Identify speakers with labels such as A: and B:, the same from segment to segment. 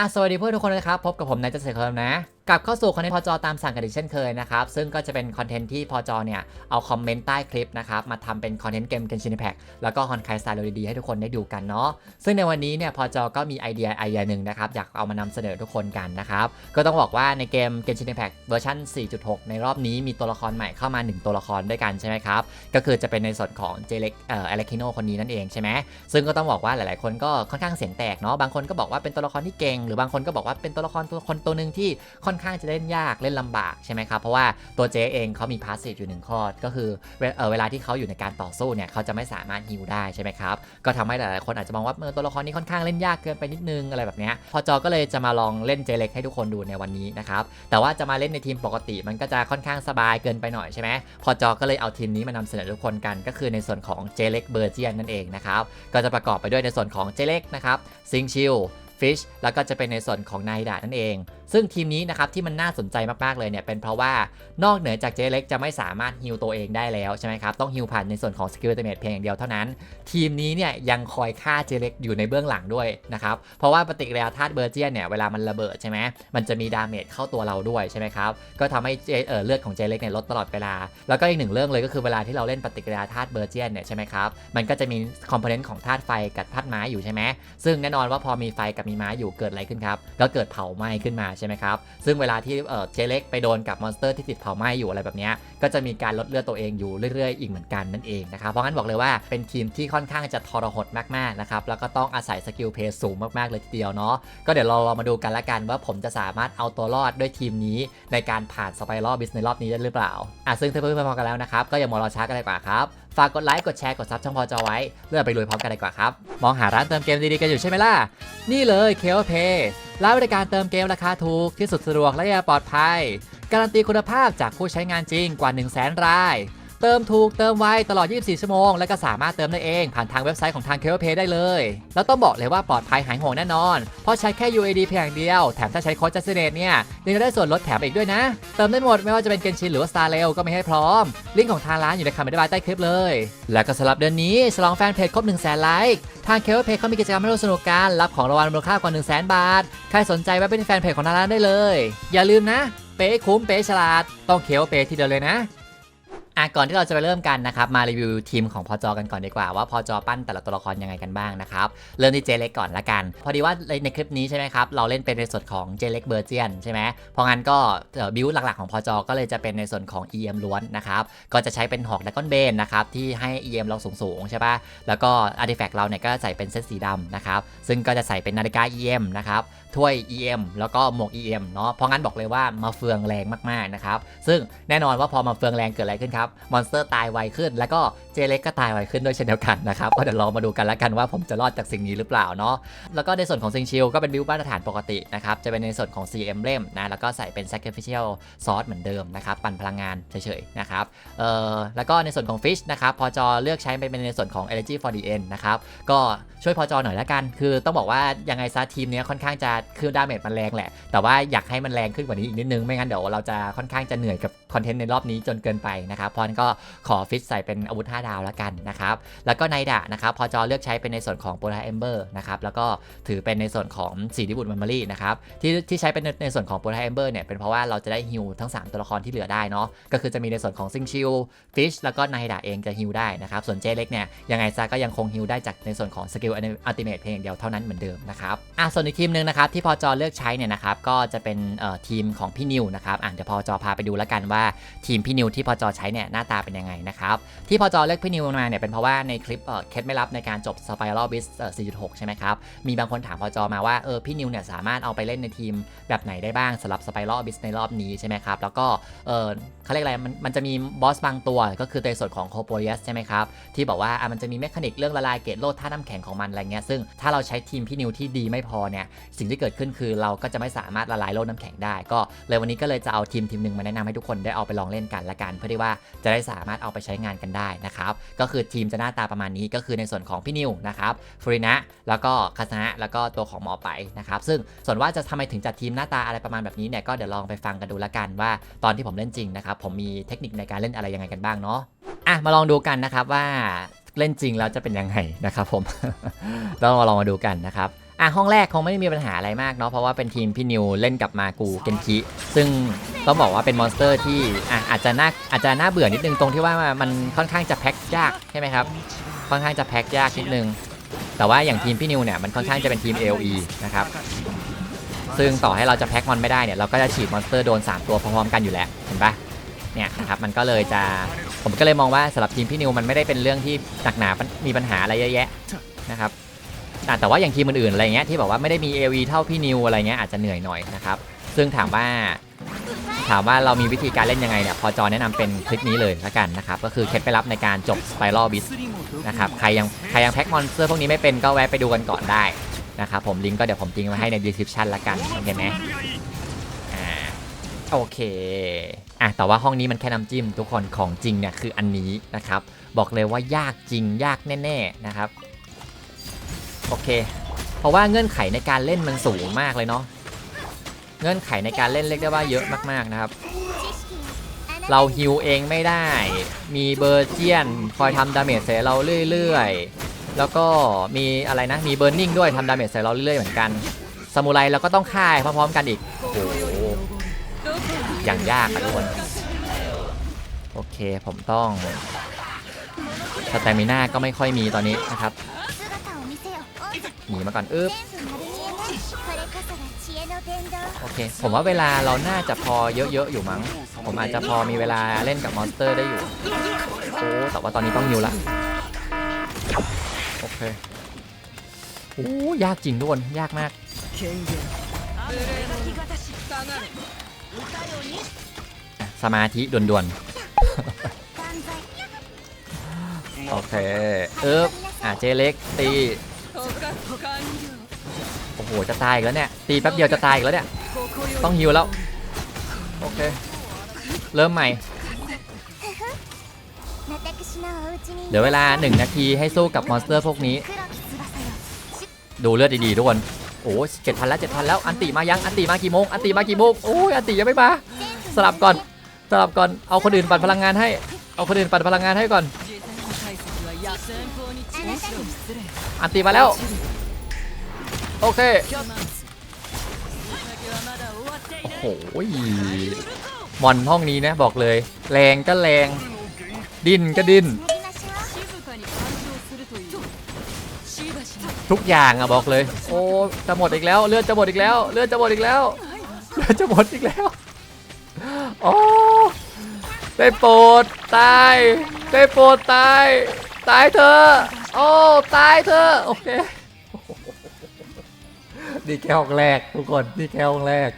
A: อะสวัสดีเพื่อนทุกคนนะครับ พบกับผมนายเจษฎรครับนะ กลับเข้าสู่คอนเทนต์พอจอตามสั่งกันอีกเช่นเคยนะครับ ซึ่งก็จะเป็นคอนเทนต์ที่พอจอเนี่ย เอาคอมเมนต์ใต้คลิปนะครับ มาทำเป็นคอนเทนต์เกมเกนชินแพ c แล้วก็ฮอนไคสไตล์ดีๆให้ทุกคนได้ดูกันเนาะซึ่งในวันนี้เนี่ยพอจอก็มีไอเดียไอเดียหนึ่งนะครับ อยากเอามานำเสนอทุกคนกันนะครับ ก็ต้องบอกว่าในเกม Genshin Impact เวอร์ชัน4.6 ในรอบนี้มีตัวละครใหม่เข้ามา 1 ตัวละครด้วยกันใช่ไหมครับก็คือจะเป็นในส่วนของเจเล็กเอ่ออเล็กคิโนคนนี้นั่นเองใช่ไหมซึ่งก็ต้องบอกว่าหลายๆ คนก็ค่อนข้างเสียงแตกเนาะบางคนก็บอกว่าเป็นตัวละครที่เก่งหรือบางคนก็บอกว่าเป็นตัวละครตัวคนตัวหนึ่งที่ค่อนข้างจะเล่นยากเล่นลำบากใช่ไหมครับ เพราะว่าตัวเจเองเขามีพาสซีฟอยู่หนึ่งข้อก็คือเวเวลาที่เขาอยู่ในการต่อสู้เนี่ยเขาจะไม่สามารถฮิวได้ใช่ไหมครับ ก็ทำให้หลายๆคนอาจจะมองว่าเออตัวละครนี้ค่อนข้างเล่นยากเกินไปนิดนึงอะไรแบบนี้พอจอก็เลยจะมาลองเล่นเจเล็กให้ทุกคนดูในวันนี้นะครับแต่ว่าจะมาเล่นในทีมปกติมันก็จะค่อนข้างสบายเกินไปหน่อยใช่ไหมพอจอก็เลยเอาทีมนี้มานำเสนอทุกคนกัน ก็คือในส่วนของเจเล็กเบอร์เจียนนั่นเองนะครับก็จะประกอบไปด้วยในส่วนของเจเล็กนะครับซิงชิล ฟิชแล้วก็จะเป็นในส่วนของนายดานั่นเอง ซึ่งทีมนี้นะครับที่มันน่าสนใจมากๆเลยเนี่ยเป็นเพราะว่านอกเหนือจากเจเล็กจะไม่สามารถฮิวตัวเองได้แล้วใช่ไหมครับต้องฮิวผ่านในส่วนของสกิลเตเมทเพียงอย่างเดียวเท่านั้น ทีมนี้เนี่ยยังคอยฆ่าเจเล็กอยู่ในเบื้องหลังด้วยนะครับเพราะว่าปฏิกิริยาธาตุเบอร์เจียนเนี่ยเวลามันระเบิดใช่ไหมมันจะมีดาเมจเข้าตัวเราด้วยใช่ไหมครับก็ทำให้เออเลือดของเจเล็กเนี่ยลดตลอดเวลา แล้วก็อีกหนึ่งเรื่องเลยก็คือเวลาที่เราเล่นปฏิกิริยาธาตุเบอร์เจียนเนี่ยใช่ไหมครับมันก็จะมีคอมโพเนนต์ของธาตุไฟกับธาตุไม้อยู่ใช่ไหมซึ่งแน่นอนว่าพอมีไฟกับมีม้อยู่เกิดอะไรขึ้นครับ ก็เกิดเผาไหม้ขึ้นมาใช่ไหมครับ ซึ่งเวลาที่เจเล็กไปโดนกับมอนสเตอร์ที่ติดเผาไหม้อยู่อะไรแบบนี้ก็จะมีการลดเลือดตัวเองอยู่เรื่อยๆ อีกเหมือนกันนั่นเองนะครับเพราะงั้นบอกเลยว่าเป็นทีมที่ค่อนข้างจะทรหดมากๆนะครับแล้วก็ต้องอาศัยสกิลเพย์สูงมากๆเลยทีเดียวเนาะก็เดี๋ยวเราลองมาดูกันละกันว่าผมจะสามารถเอาตัวรอดด้วยทีมนี้ ในการผ่านสไปรัลบิสในรอบนี้ได้หรือเปล่าอะซึ่งถ้าเพื่อนๆพอกันแล้วนะครับก็อย่ามารอช้ากันเลยกว่าครับ ฝากกดไลค์กดแชร์กดซับช่องพอจอไว้เพื่อไปรวยพร้อมกันเลยกว่าครับ มองหาร้านเติมเกมดีๆกันอยู่ใช่ไหมล่ะ นี่เลยเคลเพย์ร้านบริการเติมเกมราคาถูกที่สุดสะดวกและปลอดภัย การันตีคุณภาพจากผู้ใช้งานจริงกว่า 1 0 0 0 0แสนราย เติมถูกเติมไวตลอด 24 ชั่วโมง และก็สามารถเติมได้เอง ผ่านทางเว็บไซต์ของทาง k e l p a y ได้เลย แล้วต้องบอกเลยว่าปลอดภัยหายห่วงแน่นอน เพราะใช้แค่ UAD เพียงเดียว แถมถ้าใช้โค้ดจัสเนตเนี่ยยังได้ส่วนลดแถมอีกด้วยนะ เติมได้หมดไม่ว่าจะเป็นเกนชินหรือว่า Star r a i l ก็ไม่ให้พร้อม ลิงก์ของทางร้านอยู่ในคำอธิบายใต้คลิปเลย และก็สำหรับเดือนนี้ฉลองแฟนเพจครบ1 0 0 0 0แสนไลค์ทาง k e l p a y เขามีกิจกรรมให้ร่วมสนุกกันรับของรางวัลมูลค่ากว่า 1 0 0 0 0แสนบาท ใครสนใจแวะเป็นแฟนเพจของทางร้านได้เลย อย่าลืมนะ เป๊คุ้มเป๊ฉลาด ต้องเคลเป๊ะที่เดียวเลยนะ อะก่อนที่เราจะไปเริ่มกันนะครับมารีวิวทีมของพอจอกันก่อนดีกว่าว่าพอจอปั้นแต่ละตัวละครยังไงกันบ้างนะครับเริ่มที่เจเล็กก่อนละกัน พอดีว่าในคลิปนี้ใช่ไหมครับเราเล่นเป็นในส่วนของเจเล็กเบอร์เจียนใช่ไหมเพราะงั้นก็บิวหลักๆของพอจอก็เลยจะเป็นในส่วนของ EM ล้วนนะครับก็จะใช้เป็นหอกดักก้อนเบนนะครับที่ให้ EM เราสูงๆใช่ปะแล้วก็อาร์ติแฟกต์เราเนี่ยก็ใส่เป็นเซตสีดำนะครับซึ่งก็จะใส่เป็นนาฬิกา EM นะครับถ้วย EM แล้วก็หมวก EM เนาะเพราะงั้นบอกเลยว่ามาเฟืองแรงมากๆนะครับซึ่งแน่นอนว่าพอมาเฟืองแรงเกิดอะไรขึ้นครับมอนสเตอร์ตายไวขึ้น แล้วก็เจเล็กก็ตายไวขึ้นด้วยเช่นเดียวกันนะครับก็เดี๋ยวเรามาดูกันละกันว่าผมจะรอดจากสิ่งนี้หรือเปล่าเนาะแล้วก็ในส่วนของซิงชิลก็เป็นบิวมาตรฐานปกตินะครับจะเป็นในส่วนของ CM เล่มนะแล้วก็ใส่เป็น sacrificial sauce เหมือนเดิมนะครับปั่นพลังงานเฉยๆนะครับเอ่อแล้วก็ในส่วนของ fish นะครับพอจอเลือกใช้เป็นในส่วนของ energy for the end นะครับก็ช่วยพอจอหน่อยละกัน คือต้องบอกว่ายังไงซะทีมเนี้ยค่อนข้างจะคือดาเมจมันแรงแหละ แต่ว่าอยากให้มันแรงขึ้นกว่านี้อีกนิดนึงไม่งั้นเดี๋ยวเราจะค่อนข้างจะเหนื่อยกับคอนเทนต์ในรอบนี้จนเกินไปนะครับพราะฉะนั้นก็ขอฟิตใส่เป็นอาวุธ 5 ดาวและกันนะครับ แล้วก็ไนดะนะครับพอจอเลือกใช้เป็นในส่วนของโปร a เอมเบอร์นะครับ แล้วก็ถือเป็นในส่วนของสีดิบุตเมมโมรี่นะครับ ที่ที่ใช้เป็นในส่วนของโปร a เอมเบอร์เนี่ยเป็นเพราะว่าเราจะได้ฮิวทั้ง 3 ตัวละครที่เหลือได้เนาะ ก็คือจะมีในส่วนของซิงชิลฟิชแล้วก็ไนดะเองจะฮิวได้นะครับ ส่วนเจเล็กเนี่ยยังไงซะก็ยังคงฮิวได้จากในส่วนของสกิลอัลติเมทเพียงอย่างเดียวเท่านั้นเหมือนเดิมนะครับ อะส่วนอีกทีมหนึ่งนะครับที่พอจอเลือกใช้เนี่ยนะครับก็จะเป็นเอ่อทีมของพี่นิวนะครับอะเดี๋ยวพอจอพาไปดูแล้วกันว่าทีมพี่นิวที่พอจอใช้เนี่ยหน้าตาเป็นยังไงนะครับ ที่พอจอเลือกพี่นิวมาเนี่ยเป็นเพราะว่าในคลิปเคล็ดไม่ลับในการจบ Spiral b i s เอ่อ4.6 ใช่ไหมครับ มีบางคนถามพอจอมาว่าเออพี่นิวเนี่ยสามารถเอาไปเล่นในทีมแบบไหนได้บ้างสำหรับ Spiral b i s ในรอบนี้ใช่ไหมครับ แล้วก็เออเขาเรียกอะไรมันมันจะมีบอสบางตัวก็คือในส่วนของ c o p o r i u s ใช่ไหมครับที่บอกว่าอะมันจะมีเมคานิกเรื่องละลายเกล็ดโลดท่าน้ำแข็งของมันอะไรเงี้ยซึ่งถ้าเราใช้ทีมพี่นิวที่ดีไม่พอเนี่ยสิ่งที่เกิดขึ้นคือเราก็จะไม่สามารถละลายโลดน้ำแข็งได้ ก็เลยวันนี้ก็เลยจะเอาทีมทีมหนึ่งมาแนะนำให้ทุกคนได้เอาไปลองเล่นกันละกัน เพื่อที่ว่าจะได้สามารถเอาไปใช้งานกันได้นะครับก็คือทีมจะหน้าตาประมาณนี้ก็คือในส่วนของพี่นิวนะครับฟรินะแล้วก็คาสนะแล้วก็ตัวของหมอไปนะครับซึ่งส่วนว่าจะทำไมถึงจัดทีมหน้าตาอะไรประมาณแบบนี้เนี่ยก็เดี๋ยวลองไปฟังกันดูละกันว่าตอนที่ผมเล่นจริงนะครับผมมีเทคนิคในการเล่นอะไรยังไงกันบ้างเนาะอะมาลองดูกันนะครับว่าเล่นจริงแล้วจะเป็นยังไงนะครับผม ต้องมาลองมาดูกันนะครับ อะห้องแรกคงไม่ได้มีปัญหาอะไรมากเนาะเพราะว่าเป็นทีมพี่นิวเล่นกับมากูเกนคิซึ่งต้องบอกว่าเป็นมอนสเตอร์ที่อะอาจจะน่าอาจจะน่าเบื่อนิดนึงตรงที่ว่ามันค่อนข้างจะแพ็คยากใช่ไหมครับค่อนข้างจะแพ็คยากนิดนึงแต่ว่าอย่างทีมพี่นิวเนี่ยมันค่อนข้างจะเป็นทีม AOE นะครับซึ่งต่อให้เราจะแพ็คมอนไม่ได้เนี่ยเราก็จะฉีดมอนสเตอร์โดน 3 ตัวพร้อมๆกันอยู่แล้วเห็นปะเนี่ยนะครับมันก็เลยจะผมก็เลยมองว่าสำหรับทีมพี่นิวมันไม่ได้เป็นเรื่องที่หนักหนา มีปัญหาอะไรเยอะแยะนะครับอะ แต่ว่าอย่างทีมอื่นๆอะไรเงี้ยที่บอกว่าไม่ได้มี AOE เท่าพี่นิวอะไรเงี้ยอาจจะเหนื่อยหน่อยนะครับซึ่งถามว่าถามว่าเรามีวิธีการเล่นยังไงเนี่ยพอจอแนะนำเป็นคลิปนี้เลยละกันนะครับก็คือเคล็ดไปรับในการจบสไปรัลบิสนะครับใครยังใครยังแพ็กมอนสเตอร์พวกนี้ไม่เป็นก็แวะไปดูกันก่อนได้นะครับผมลิงก์ก็เดี๋ยวผมทิ้งไว้ให้ใน description ละกันโอเคไหมอ่าโอเคอะแต่ว่าห้องนี้มันแค่น้ำจิ้มทุกคนของจริงเนี่ยคืออันนี้นะครับบอกเลยว่ายากจริงยากแน่ๆนะครับ โอเค เพราะว่าเงื่อนไขในการเล่นมันสูงมากเลยเนาะ เงื่อนไขในการเล่นเรียกได้ว่าเยอะมากๆนะครับ เราฮิวเองไม่ได้ มีเบอร์เจียนคอยทำดาเมจใส่เราเรื่อยๆ แล้วก็มีอะไรนะ มีเบ r ร์นิ่งด้วยทำดาเมจใส่เราเรื่อยๆเหมือนกันสมุไรเราก็ต้องฆ่าพร้อมๆกันอีก โอ้โหอย่างยากอะทุกคน โอเคผมต้องสเตมิน่าก็ไม่ค่อยมีตอนนี้นะครับ หนีมาก่อนอึ๊บโอเค ผมว่าเวลาเราน่าจะพอเยอะๆอยู่มั้ง ผมอาจจะพอมีเวลาเล่นกับมอนสเตอร์ได้อยู่โอ้แต่ว่าตอนนี้ต้องยิวละโอเคโอ้ยากจริงทุกคนยากมากสมาธิด่วนๆ โอเคเอ๊บอะเจเล็กตี โอ้โห จะตายอีกแล้วเนี่ย ตีแป๊บเดียวจะตายอีกแล้วเนี่ย ต้องฮิวแล้ว โอเค เริ่มใหม่ เหลือเวลา 1 นาทีให้สู้กับมอนสเตอร์พวกนี้ ดูเลือดดีๆทุกคน โอ้เจ็ดพันแล้วเจ็ดพันแล้ว อันติมายัง อันติมากี่โมง อันติมากี่โมง โอ้ย อันติยังไม่มา สลับก่อน สลับก่อน เอาคนอื่นปั่นพลังงานให้ เอาคนอื่นปั่นพลังงานให้ก่อน อันติมาแล้ว โอเค โอ้โหมอนห้องนี้นะบอกเลย แรงก็แรง ดิ้นก็ดิ้น ทุกอย่างอะบอกเลย โอ้จะหมดอีกแล้ว เลือดจะหมดอีกแล้ว เลือดจะหมดอีกแล้ว เลือดจะหมดอีกแล้วโอ้ได้โปรดตาย ได้โปรดตาย ตายเธอ โอ้ตายเธอะโอเคนี่แค่ห้องแรกทุกคนนี่แค่ห้องแรก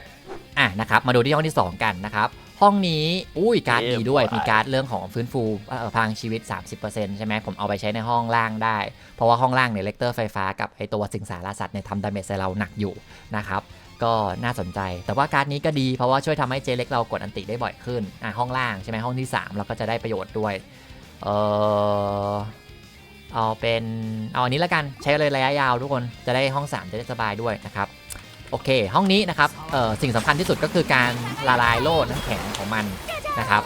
A: อะนะครับมาดูที่ห้องที่ 2 กันนะครับห้องนี้อุ้ยการ์ดดีด้วยมีการ์ดเรื่องของฟื้นฟูเอ่อพลังชีวิต 30%ใช่ไหมผมเอาไปใช้ในห้องล่างได้ เพราะว่าห้องล่างเนี่ยเลกเตอร์ไฟฟ้ากับไอตัวสิงสารสัตว์เนี่ยทำดาเมจใส่เราหนักอยู่นะครับก็น่าสนใจ แต่ว่าการ์ดนี้ก็ดีเพราะว่าช่วยทำให้เจเล็กเรากดอันติได้บ่อยขึ้นอะห้องล่างใช่ไหมห้องที่ 3 เราก็จะได้ประโยชน์ด้วยเออ เอาเป็นเอาอันนี้และกันใช้เลยระยะยาวทุกคนจะได้ห้อง 3 จะได้สบายด้วยนะครับโอเค ห้องนี้นะครับสิ่งสำคัญที่สุดก็คือการละลายโล่น้ำแข็งของมันนะครับ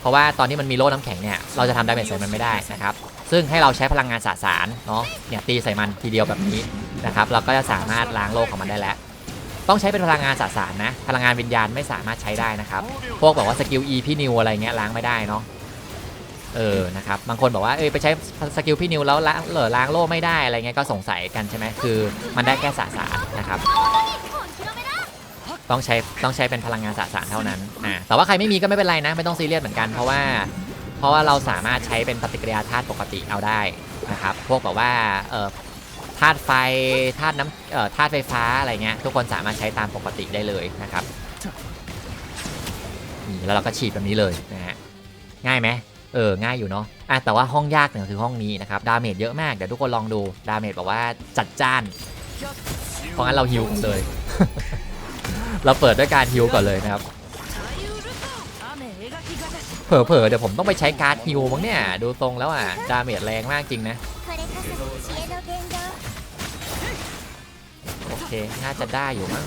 A: เพราะว่าตอนที่มันมีโล่น้ำแข็งเนี่ยเราจะทำดาเมจใส่มันไม่ได้นะครับซึ่งให้เราใช้พลังงานสสารเนาะเนี่ยตีใส่มันทีเดียวแบบนี้นะครับเราก็จะสามารถล้างโลกของมันได้แล้วต้องใช้เป็นพลังงานสสารนะ พลังงานวิญญาณไม่สามารถใช้ได้นะครับ พวกแบบว่าสกิล E พี่นิวอะไรเงี้ยล้างไม่ได้เนาะ เออ นะครับ บางคนบอกว่า เอ้ย ไปใช้สกิลพี่นิวแล้วล้างเหลอล้างโล่ไม่ได้อะไรเงี้ย ก็สงสัยกันใช่ไหม คือมันได้แค่สสารนะครับ ต้องใช้ ต้องใช้เป็นพลังงานสสารเท่านั้น อ่า แต่ว่าใครไม่มีก็ไม่เป็นไรนะ ไม่ต้องซีเรียสเหมือนกัน เพราะว่า เพราะว่าเราสามารถใช้เป็นปฏิกิริยาธาตุปกติเอาได้นะครับ พวกแบบว่า เอ่อ ธาตุไฟ ธาตุน้ำเอ่อ ธาตุไฟฟ้าอะไรเงี้ย ทุกคนสามารถใช้ตามปกติได้เลยนะครับ นี่แล้วเราก็ฉีดแบบนี้เลยนะฮะ ง่ายไหม เออง่ายอยู่เนาะอะแต่ว่าห้องยากเนี่ยคือห้องนี้นะครับดาเมจเยอะมากเดี๋ยวทุกคนลองดูดาเมจแบบว่าจัดจ้านเพราะงั้นเราฮิวกันเลย เราเปิดด้วยการฮิวก่อนเลยนะครับเผลอๆเดี๋ยวผมต้องไปใช้การ์ดฮิวมั้งเนี่ย ดูตรงแล้วอะ ดาเมจแรงมากจริงนะ โอเค น่าจะได้อยู่มั้ง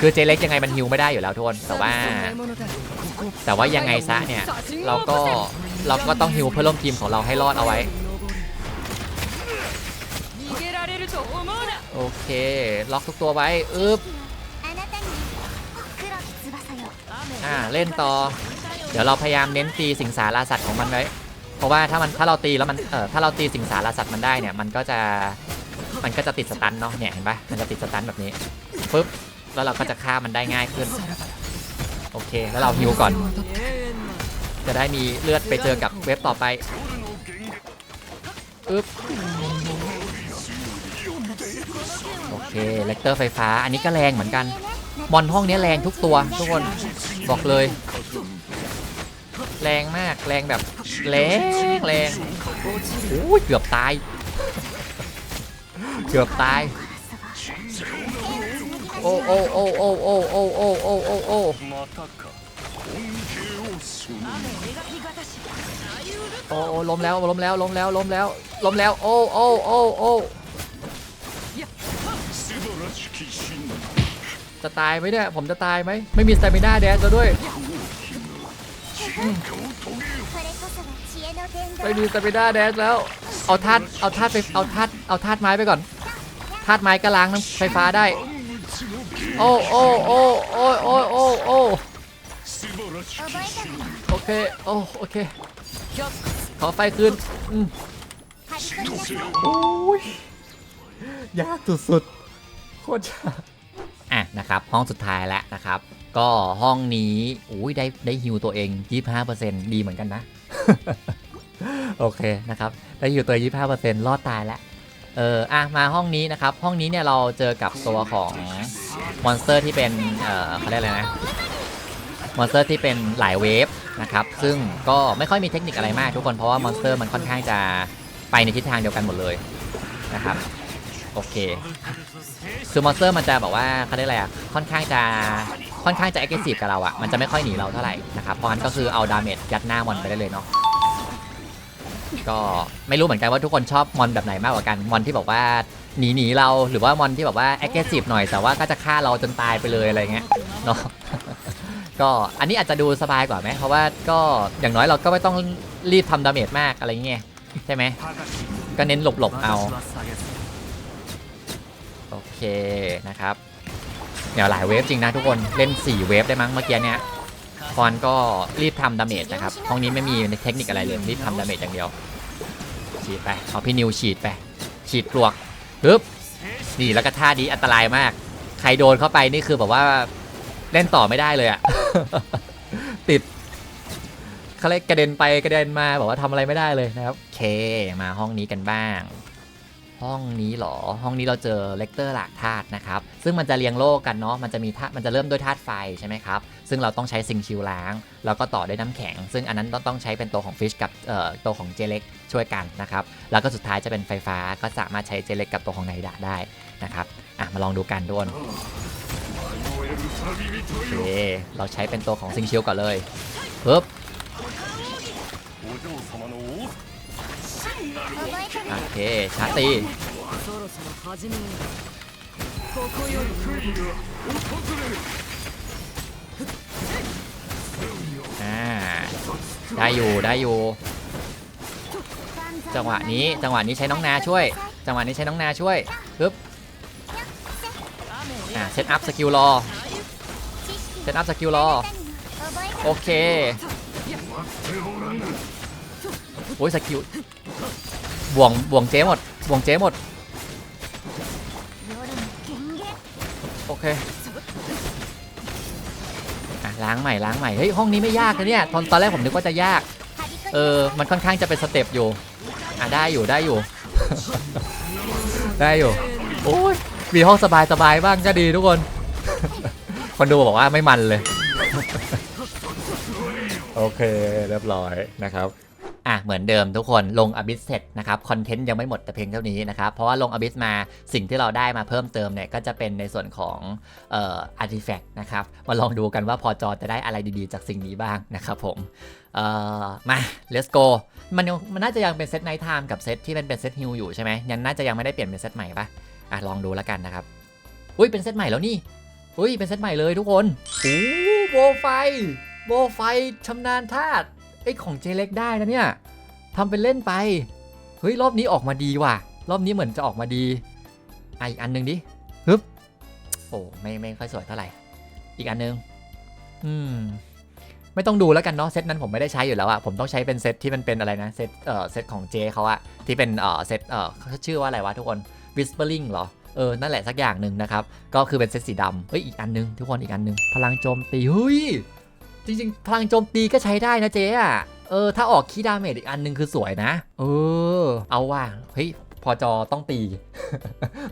A: คือเจเล็กยังไงมันฮิวไม่ได้อยู่แล้วทุกคนแต่ว่า แต่ว่ายังไงซะเนี่ย เราก็เราก็ต้องฮิวเพื่อร่วมทีมของเราให้รอดเอาไว้ โอเค ล็อกทุกตัวไว้อึ๊บอ่าเล่นต่อ เดี๋ยวเราพยายามเน้นตีสิงสาราสัตว์ของมันไว้เพราะว่าถ้ามันถ้าเราตีแล้วมันเออถ้าเราตีสิงสาราสัตว์มันได้เนี่ยมันก็จะมันก็จะติดสตันเนาะเนี่ยเห็นปะมันจะติดสตันแบบนี้ปึ๊บ แล้วเราก็จะฆ่ามันได้ง่ายขึ้น โอเค แล้วเราฮิวก่อน จะได้มีเลือดไปเจอกับเว็บต่อไปอึ๊บโอเคเลกเตอร์ไฟฟ้า อันนี้ก็แรงเหมือนกัน มอนห้องนี้แรงทุกตัว ทุกคนบอกเลย แรงมากแรงแบบแรงแรงโอ้ยเกือบตาย เกือบตาย โอ้โอ้โอ้โอ้โอ้โอ้โอ้โอ้โอ้โอ้โอ้โล้มแล้วล้มแล้วล้มแล้วล้มแล้วล้มแล้วโอ้โอ้โอ้โอ้จะตายไหมเนี่ยผมจะตายไหมไม่มีสเตมิน่าแดนแล้วด้วยไม่มีสเตมิน่าแดนแล้วเอาธาตุเอาธาตุไปเอาธาตุเอาธาตุไม้ไปก่อนธาตุไม้ก็ล้างไฟฟ้าได้ โอ้โอ้โอ้โอ้โอ้โอ้โอ้โอเคโอ้โอเค ขอไฟคืนอืมโอ้ยยากสุดๆโคตรยากอะนะครับ ห้องสุดท้ายแล้วนะครับ ก็ห้องนี้อุ้ยได้ได้ฮิวตัวเอง 25%ดีเหมือนกันนะ โอเคนะครับ ได้ฮิวตัวเอง25%รอดตายแล้ว เอออะมาห้องนี้นะครับ ห้องนี้เนี่ยเราเจอกับตัวของมอนสเตอร์ที่เป็นเออเขาเรียกอะไรนะมอนสเตอร์ที่เป็นหลายเวฟนะครับ ซึ่งก็ไม่ค่อยมีเทคนิคอะไรมากทุกคนเพราะว่ามอนสเตอร์มันค่อนข้างจะไปในทิศทางเดียวกันหมดเลยนะครับโอเคคือมอนสเตอร์มันจะบอกว่าเขาเรียกอะไรอะค่อนข้างจะค่อนข้างจะ aggressive กับเราอะมันจะไม่ค่อยหนีเราเท่าไหร่นะครับเพราะงั้นก็คือเอาดาเมจยัดหน้ามอนไปได้เลยเนาะ ก็ไม่รู้เหมือนกันว่าทุกคนชอบมอนแบบไหนมากกว่ากันมอนที่บอกว่าหนีหนีเราหรือว่ามอนที่แบบว่า aggressive หน่อยแต่ว่าก็จะฆ่าเราจนตายไปเลยอะไรเงี้ยเนาะก็อันนี้อาจจะดูสบายกว่าไหมเพราะว่าก็อย่างน้อยเราก็ไม่ต้องรีบทำดาเมจมากอะไรเงี้ยใช่ไหมก็เน้นหลบๆเอาโอเคนะครับเดี๋ยวหลายเวฟจริงนะทุกคนเล่น 4 เวฟได้มั้งเมื่อกี้เนี้ย ฟอนก็รีบทำดาเมจนะครับห้องนี้ไม่มีเทคนิคอะไรเลยรีบทำดาเมจอย่างเดียวฉีดไปเอาพี่นิวฉีดไปฉีดปลวกปึ๊บนี่แล้วก็ท่าดีอันตรายมาก ใครโดนเข้าไปนี่คือแบบว่าเล่นต่อไม่ได้เลยอะติดเขาเรียกกระเด็นไปกระเด็นมาบอกว่าทำอะไรไม่ได้เลยนะครับโอเคมาห้องนี้กันบ้าง ห้องนี้เหรอ ห้องนี้เราเจอเลกเตอร์หลากธาตุนะครับ ซึ่งมันจะเรียงโลกกันเนาะมันจะมีธาตุมันจะเริ่มด้วยธาตุไฟใช่ไหมครับ ซึ่งเราต้องใช้ซิงชิลล้าง แล้วก็ต่อด้วยน้ำแข็ง ซึ่งอันนั้นต้องใช้เป็นตัวของฟิชกับตัวของเจเล็กช่วยกันนะครับ แล้วก็สุดท้ายจะเป็นไฟฟ้าก็สามารถใช้เจเล็กกับตัวของไนดาได้นะครับอะมาลองดูกันด้วยโอเคเราใช้เป็นตัวของซิงชิลก่อนเลยปึ๊บโอเคชาร์ตี ได้อยู่ได้อยู่ จังหวะนี้จังหวะนี้ใช้น้องนาช่วย จังหวะนี้ใช้น้องนาช่วยปึ๊บอ่าเซตอัพสกิลรอเซตอัพสกิลรอโอเคโอ้ยสกิลบ่วงบ่วงเจ๊หมดบ่วงเจ๊หมดโอเค ล้างใหม่ล้างใหม่เฮ้ยห้องนี้ไม่ยากนะเนี่ยตอนตอนแรกผมนึกว่าจะยาก เออมันค่อนข้างจะเป็นสเต็ปอยู่อะได้อยู่ได้อยู่ ได้อยู่โอ้ยมีห้องสบายสบายบ้างก็ดีทุกคน คนดูบอกว่าไม่มันเลย โอเคเรียบร้อยนะครับ อะเหมือนเดิมทุกคนลงอ b ิสเสร็จนะครับคอนเทนต์ยังไม่หมดแต่เพียงเท่านี้นะครับเพราะว่าลงอ b ิสมาสิ่งที่เราได้มาเพิ่มเติมเนี่ยก็จะเป็นในส่วนของเอ่ออาร์ติแฟกต์นะครับมาลองดูกันว่าพอจอจะได้อะไรดีๆ จากสิ่งนี้บ้างนะครับผมเอ่อมา let's go มันยังมันน่าจะยังเป็นเซตไนท์ไทม์กับเซตที่เป็นเป็นเซตฮิลอยู่ใช่ไหมยังน่าจะยังไม่ได้เปลี่ยนเป็นเซตใหม่ปะอะลองดูแล้วกันนะครับอุ้ยเป็นเซตใหม่แล้วนี่อุ้ยเป็นเซตใหม่เลยทุกคนโอ้โบไฟโบไฟชำนาญธาตุ ไอ้ของเจเล็กได้นะเนี่ยทำเป็นเล่นไป เฮ้ย รอบนี้ออกมาดีว่ะ รอบนี้เหมือนจะออกมาดีอะอีกอันหนึงดิฮึบโอ้ไม่ไม่ค่อยสวยเท่าไหร่ อีกอันหนึงอืมไม่ต้องดูแล้วกันเนาะเซตนั้นผมไม่ได้ใช้อยู่แล้วอะผมต้องใช้เป็นเซตที่มันเป็นอะไรนะเซตเอ่อเซตของเจเขาอะที่เป็นเอ่อเซตเอ่อเขาชื่อว่าอะไรวะทุกคน whispering เหรอเออนั่นแหละสักอย่างหนึ่งนะครับ ก็คือเป็นเซตสีดำเฮ้ยอีกอันหนึงทุกคนอีกอันหนึงพลังโจมตีเฮ้ย จริงๆพลังโจมตีก็ใช้ได้นะเจ๊อะเออ ถ้าออกคีย์ดาเมจอีกอันนึงคือสวยนะ เออ เอาว่าเฮ้ยพอจอต้องตี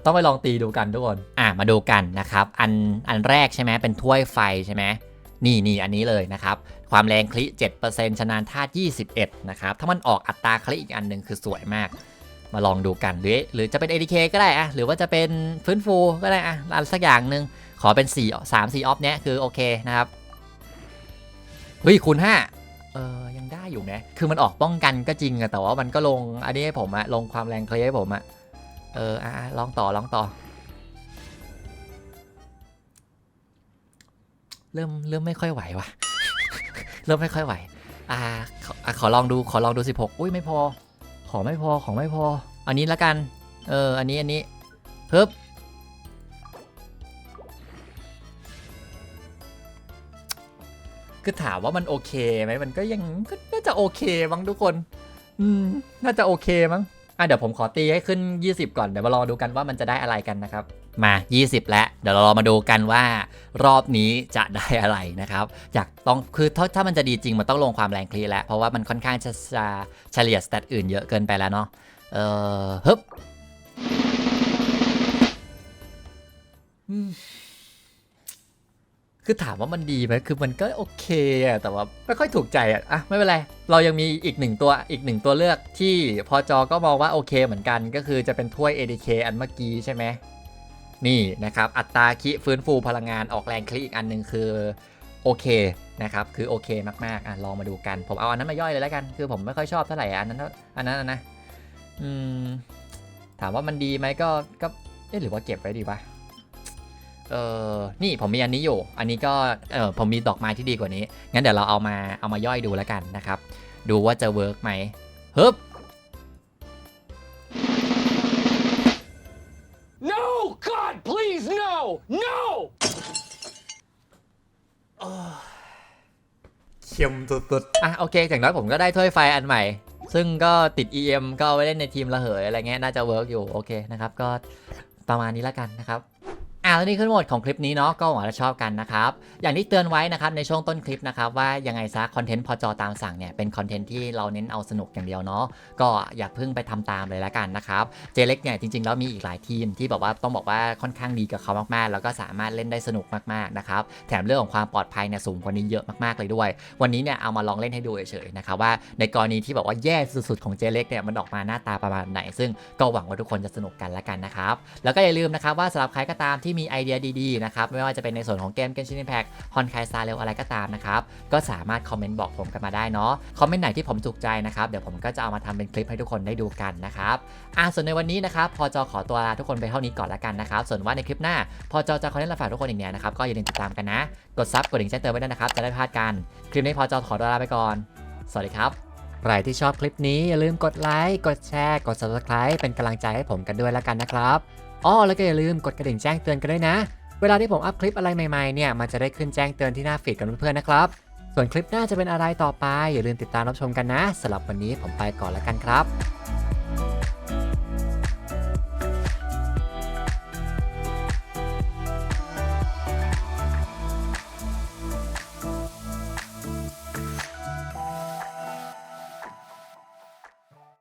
A: ต้องไปลองตีดูกันทุกคน อะมาดูกันนะครับ อันอันแรกใช่ไหมเป็นถ้วยไฟใช่ไหมนี่นี่อันนี้เลยนะครับ ความแรงคลิ7%ชนานธาตุ21 นะครับ ถ้ามันออกอัตราคลิอีกอันหนึ่งคือสวยมาก มาลองดูกัน หรือหรือจะเป็น ADK ก็ได้อะหรือว่าจะเป็นฟื้นฟูก็ได้อะอันสักอย่างหนึ่งขอเป็น 4 3 4ออฟเนี้ยคือโอเคนะครับ เฮ้ยคูณ5เออยังได้อยู่ไหมคือมันออกป้องกันก็จริงอะแต่ว่ามันก็ลงอันนี้ให้ผมอะลงความแรงเคลียร์ให้ผมอะเอออะลองต่อลองต่อ เริ่มเริ่มไม่ค่อยไหวว่ะเริ่มไม่ค่อยไหวอ่าขออะขอลองดูขอลองดู 16 อุ้ยไม่พอ ขอไม่พอของไม่พอ อันนี้ละกัน เออ อันนี้อันนี้ฮึบ คือถามว่ามันโอเคไหมมันก็ยังน่าจะโอเคมั้งทุกคน อืม น่าจะโอเคมั้งอะเดี๋ยวผมขอตีให้ขึ้น 20 ก่อน เดี๋ยวมารอดูกันว่ามันจะได้อะไรกันนะครับ มา 20 แล้ว เดี๋ยวเรามาดูกันว่ารอบนี้จะได้อะไรนะครับ อยากต้อง คือถ้าถ้ามันจะดีจริง มันต้องลงความแรงคลีแล้ว เพราะว่ามันค่อนข้างจะจะเฉลี่ยสเตตอื่นเยอะเกินไปแล้วเนาะ เออฮึบ คือถามว่ามันดีไหมคือมันก็โอเคอะแต่ว่าไม่ค่อยถูกใจอะอะไม่เป็นไร เรายังมีอีกหนึ่งตัวอีกหนึ่งตัวเลือกที่พอจอก็มองว่าโอเคเหมือนกันก็คือจะเป็นถ้วย ADK อันเมื่อกี้ใช่ไหมนี่นะครับอัตราคิฟื้นฟูพลังงานออกแรงคลิอีกอันหนึ่งคือโอเคนะครับคือโอเคมากๆอะลองมาดูกัน ผมเอาอันนั้นมาย่อยเลยแล้วกัน คือผมไม่ค่อยชอบเท่าไหร่อันนั้นอันนั้นนะอืมถามว่ามันดีไหมก็ก็เอ๊ะหรือว่าเก็บไว้ดีวะ เออนี่ผมมีอันนี้อยู่ อันนี้ก็เออผมมีดอกไม้ที่ดีกว่านี้ งั้นเดี๋ยวเราเอามาเอามาย่อยดูแล้วกันนะครับ ดูว่าจะเวิร์กไหมฮึบ
B: No! God, please, no! No!
A: เค็มสุดๆอะโอเคอย่างน้อยผมก็ได้ถ้วยไฟอันใหม่ ซึ่งก็ติด EM ก็เอาไว้เล่นในทีมระเหยอะไรเงี้ยน่าจะเวิร์กอยู่โอเคนะครับ ก็ประมาณนี้แล้วกันนะครับ อ่าแล้วนี่คือหมดของคลิปนี้เนาะก็หวังว่าจะชอบกันนะครับ อย่างที่เตือนไว้นะครับในช่วงต้นคลิปนะครับว่ายังไงซะคอนเทนต์พอจอตามสั่งเนี่ยเป็นคอนเทนต์ที่เราเน้นเอาสนุกอย่างเดียวเนาะก็อย่าเพิ่งไปทำตามเลยละกันนะครับเจเล็กเนี่ยจริงๆแล้วมีอีกหลายทีมที่แบบว่าต้องบอกว่าค่อนข้างดีกับเขามากๆ แล้วก็สามารถเล่นได้สนุกมากๆนะครับแถมเรื่องของความปลอดภัยเนี่ยสูงกว่านี้เยอะมากๆเลยด้วย วันนี้เนี่ยเอามาลองเล่นให้ดูเฉยๆนะครับว่าในกรณีที่แบบว่าแย่สุดๆของเจเล็กเนี่ยมันออกมาหน้าตาประมาณไหน ซึ่งก็หวังว่าทุกคนจะสนุกกันละกันนะครับแล้วก็อย่าลืมนะครับว่าสำหรับใครก็ตามที่มีไอเดียดีๆนะครับไม่ว่าจะเป็นในส่วนของเกมเกมชิน Impact ฮอนไคซาเรลอะไรก็ตามนะครับก็สามารถคอมเมนต์บอกผมกันมาได้เนาะคอมเมนต์ไหนที่ผมถูกใจนะครับเดี๋ยวผมก็จะเอามาทำเป็นคลิปให้ทุกคนได้ดูกันนะครับอะส่วนในวันนี้นะครับพอจอขอตัวลาทุกคนไปเท่านี้ก่อนละกันนะครับส่วนว่าในคลิปหน้า พอจอจะคอนเทนต์มาฝากทุกคนอีกเนี่ยนะครับก็อย่าลืมติดตามกันนะ กดซับกดดิ่งแจ้งเตือนไว้ด้วยนะครับจะได้พลาดกันคลิปนี้พอจอขอตัวลาไปก่อน สวัสดีครับใครที่ชอบคลิปนี้อย่าลืมกดไลค์กดแชร์กด subscribe เป็นกำลังใจให้ผมกันด้วยล้วกันนะครับ อ๋อแล้วก็อย่าลืมกดกระดิ่งแจ้งเตือนกันด้วยนะ เวลาที่ผมอัพคลิปอะไรใหม่ๆเนี่ยมันจะได้ขึ้นแจ้งเตือนที่หน้าฟีดกันเพื่อนๆนะครับ ส่วนคลิปหน้าจะเป็นอะไรต่อไป อย่าลืมติดตามรับชมกันนะสำหรับวันนี้ผมไปก่อนแล้วกันครับ